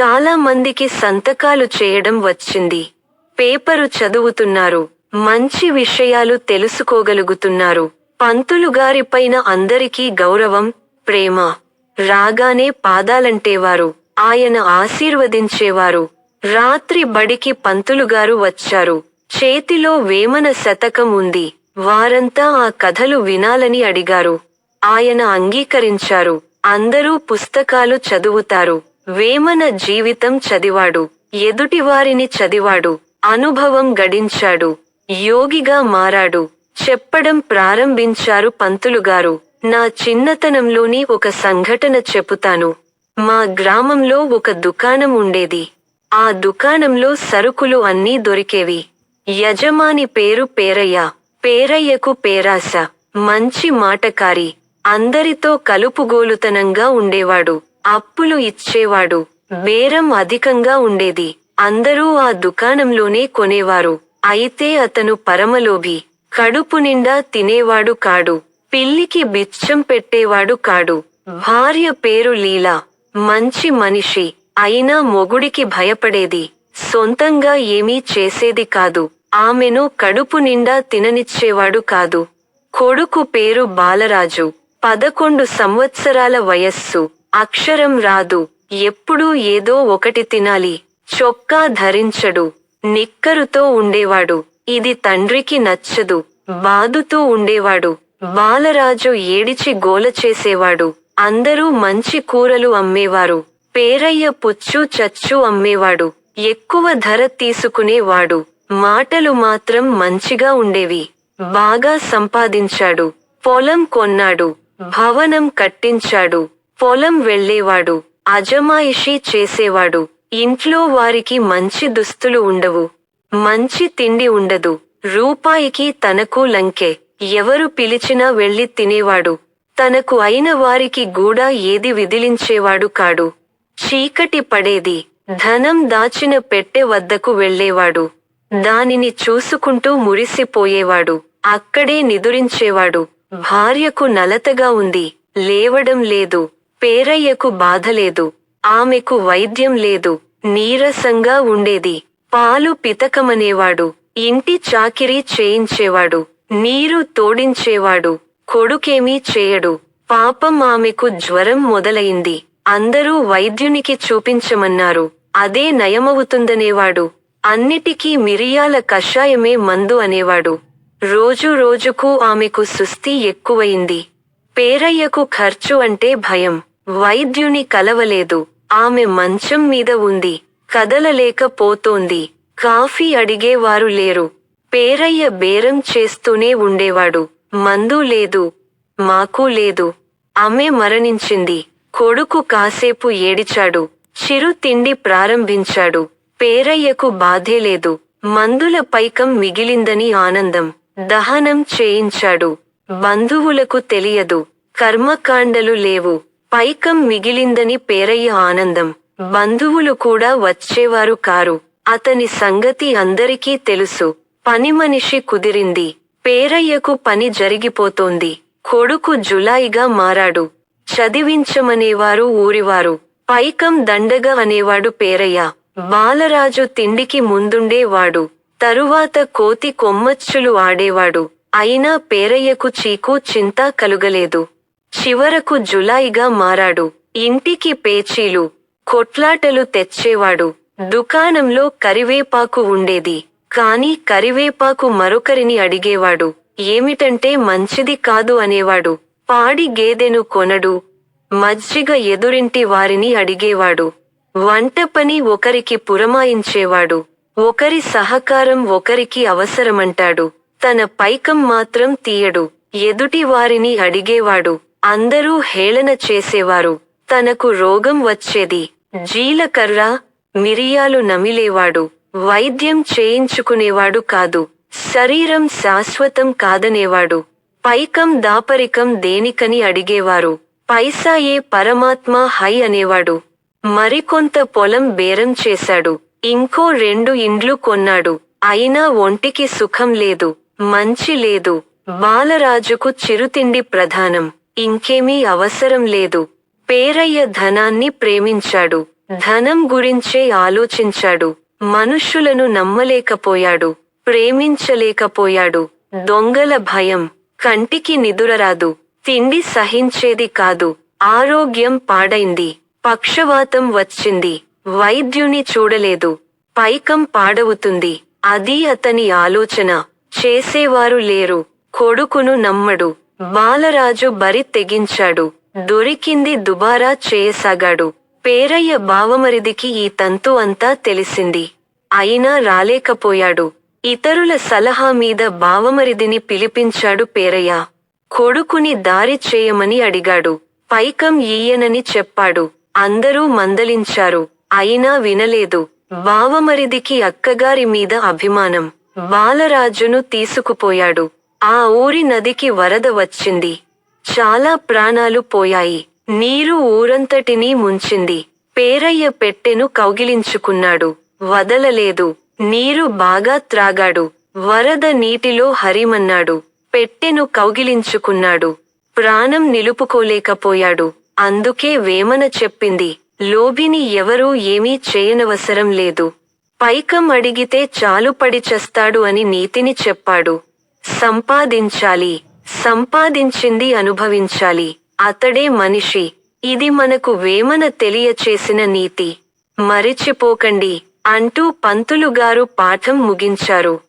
చాలా మందికి సంతకాలు చేయడం వచ్చింది. పేపరు చదువుతున్నారు. మంచి విషయాలు తెలుసుకోగలుగుతున్నారు. పంతులు గారిపైన అందరికీ గౌరవం ప్రేమ. రాగానే పాదాలంటేవారు. ఆయన ఆశీర్వదించేవారు. రాత్రి బడికి పంతులుగారు వచ్చారు. చేతిలో వేమన శతకం ఉంది. వారంతా ఆ కథలు వినాలని అడిగారు. ఆయన అంగీకరించారు. అందరూ పుస్తకాలు చదువుతారు. వేమన జీవితం చదివాడు ఎదుటివారిని చదివాడు అనుభవం గడించాడు యోగిగా మారాడు. చెప్పడం ప్రారంభించారు పంతులుగారు నా చిన్నతనంలోని ఒక సంఘటన చెపుతాను. మా గ్రామంలో ఒక దుకాణం ఉండేది. ఆ దుకాణంలో సరుకులు అన్నీ దొరికేవి. యజమాని పేరు పేరయ్య పేరయ్యకు పేరాస మంచి మాటకారి అందరితో కలుపుగోలుతనంగా ఉండేవాడు. అప్పులు ఇచ్చేవాడు. బేరం అధికంగా ఉండేది. అందరూ ఆ దుకాణంలోనే కొనేవారు. అయితే అతను పరమలోభి. కడుపు నిండా తినేవాడు కాడు. పిల్లికి బిచ్చం పెట్టేవాడు కాడు. భార్య పేరు లీలా. మంచి మనిషి. అయినా మొగుడికి భయపడేది. సొంతంగా ఏమీ చేసేది కాదు. ఆమెను కడుపు నిండా తిననిచ్చేవాడు కాదు. కొడుకు పేరు బాలరాజు. పదకొండు సంవత్సరాల వయస్సు. అక్షరం రాదు. ఎప్పుడూ ఏదో ఒకటి తినాలి. చొక్కా ధరించడు. నిక్కరుతో ఉండేవాడు. ఇది తండ్రికి నచ్చదు. బాదుతూ ఉండేవాడు. బాలరాజు ఏడిచి గోల చేసేవాడు. అందరూ మంచి కూరలు అమ్మేవారు. పేరయ్య పుచ్చు చచ్చు అమ్మేవాడు. ఎక్కువ ధర తీసుకునేవాడు. మాటలు మాత్రం మంచిగా ఉండేవి. బాగా సంపాదించాడు. పొలం కొన్నాడు. భవనం కట్టించాడు. పొలం వెళ్ళేవాడు అజమాయిషీ చేసేవాడు. ఇంట్లో వారికి మంచి దుస్తులు ఉండవు. మంచి తిండి ఉండదు. రూపాయికి తనకు లంకే. ఎవరు పిలిచినా వెళ్ళి తినేవాడు. తనకు అయిన వారికి గూడా ఏది విదిలించేవాడు కాడు. చీకటి పడేది. ధనం దాచిన పెట్టె వద్దకు వెళ్ళేవాడు. దానిని చూసుకుంటూ మురిసిపోయేవాడు. అక్కడే నిదురించేవాడు. భార్యకు నలతగా ఉంది. లేవడం లేదు. పేరయ్యకు బాధ లేదు ఆమెకు వైద్యం లేదు నీరసంగా ఉండేది. పాలు పితకమనేవాడు ఇంటి చాకిరీ చేయించేవాడు నీరు తోడించేవాడు కొడుకేమీ చేయడు. పాపం ఆమెకు జ్వరం మొదలైంది. అందరూ వైద్యునికి చూపించమన్నారు అదే నయమవుతుందనేవాడు. అన్నిటికీ మిరియాల కషాయమే మందు అనేవాడు. రోజు రోజుకు ఆమెకు సుస్థి ఎక్కువయింది పేరయ్యకు ఖర్చు అంటే భయం. వైద్యుని కలవలేదు. ఆమె మంచం మీద ఉంది. కదలలేకపోతోంది. కాఫీ అడిగేవారు లేరు. పేరయ్య బేరం చేస్తూనే ఉండేవాడు. మందు లేదు. మాకు లేదు. ఆమె మరణించింది. కొడుకు కాసేపు ఏడిచాడు. చిరు తిండి ప్రారంభించాడు. పేరయ్యకు బాధే లేదు. మందుల పైకం మిగిలిందని ఆనందం. దహనం చేయించాడు. బంధువులకు తెలియదు కర్మకాండలు లేవు పైకం మిగిలిందని పేరయ్య ఆనందం. బంధువులు కూడా వచ్చేవారు కారు. అతని సంగతి అందరికీ తెలుసు. పనిమనిషి కుదిరింది. పేరయ్యకు పని జరిగిపోతోంది. కొడుకు జులాయిగా మారాడు. చదివించమనేవారు ఊరివారు. పైకం దండగా అనేవాడు పేరయ్య. బాలరాజు తిండికి ముందుండేవాడు. తరువాత కోతి కొమ్మచ్చులు ఆడేవాడు. అయినా పేరయ్యకు చీకు చింత కలుగలేదు. చివరకు జులాయిగా మారాడు. ఇంటికి పేచీలు కొట్లాటలు తెచ్చేవాడు. దుకాణంలో కరివేపాకు ఉండేది. కాని కరివేపాకు మరొకరిని అడిగేవాడు. ఏమిటంటే మంచిది కాదు అనేవాడు. పాడి గేదెను కొనడు. మజ్జిగ ఎదురింటి వారిని అడిగేవాడు. వంట పని ఒకరికి పురమాయించేవాడు. ఒకరి సహకారం ఒకరికి అవసరమంటాడు. తన పైకం మాత్రం తీయడు. ఎదుటి వారిని అడిగేవాడు. అందరూ హేళన చేసేవారు. తనకు రోగం వచ్చేది. జీలకర్ర మిరియాలు నమిలేవాడు. వైద్యం చేయించుకునేవాడు కాదు. శరీరం శాశ్వతం కాదనేవాడు. పైకం దాపరికం దేనికని అడిగేవారు. పైసాయే పరమాత్మ హై అనేవాడు. మరికొంత పొలం బేరం చేశాడు. ఇంకో రెండు ఇండ్లు కొన్నాడు. అయినా ఒంటికి సుఖం లేదు. మంచి లేదు. బాలరాజుకు చిరుతిండి ప్రధానం. ఇంకేమీ అవసరం లేదు. పేరయ్య ధనాన్ని ప్రేమించాడు. ధనం గురించే ఆలోచించాడు. మనుష్యులను నమ్మలేకపోయాడు. ప్రేమించలేకపోయాడు. దొంగల భయం. కంటికి నిదురరాదు. తిండి సహించేది కాదు. ఆరోగ్యం పాడైంది. పక్షవాతం వచ్చింది. వైద్యుని చూడలేదు. పైకం పాడవుతుంది. అది అతని ఆలోచన. చేసేవారు లేరు. కొడుకును నమ్మడు. బాలరాజు బరి తెగించాడు. దొరికింది దుబారా చేయసాగాడు. పేరయ్య బావమరిదికి ఈ తంతు అంతా తెలిసింది. అయినా రాలేకపోయాడు. ఇతరుల సలహా మీద బావమరిదిని పిలిపించాడు పేరయ్య. కొడుకుని దారి చేయమని అడిగాడు. పైకం ఈయనని చెప్పాడు. అందరూ మందలించారు. అయినా వినలేదు. బావమరిదికి అక్కగారి మీద అభిమానం. బాలరాజును తీసుకుపోయాడు. ఆ ఊరి నదికి వరద వచ్చింది. చాలా ప్రాణాలు పోయాయి. నీరు ఊరంతటినీ ముంచింది. పేరయ్య పెట్టెను కౌగిలించుకున్నాడు. వదలలేదు. నీరు బాగా త్రాగాడు. వరద నీటిలో హరిమన్నాడు. పెట్టెను కౌగిలించుకున్నాడు. ప్రాణం నిలుపుకోలేకపోయాడు. అందుకే వేమన చెప్పింది. లోబిని ఎవరూ ఏమీ చేయనవసరం లేదు. పైకం అడిగితే చాలు పడి అని నీతిని చెప్పాడు. సంపాదించాలి సంపాదించింది అనుభవించాలి. అతడే మనిషి ఇది మనకు వేమన తెలియచేసిన నీతి. మరిచిపోకండి అంటూ పంతులుగారు పాఠం ముగించారు.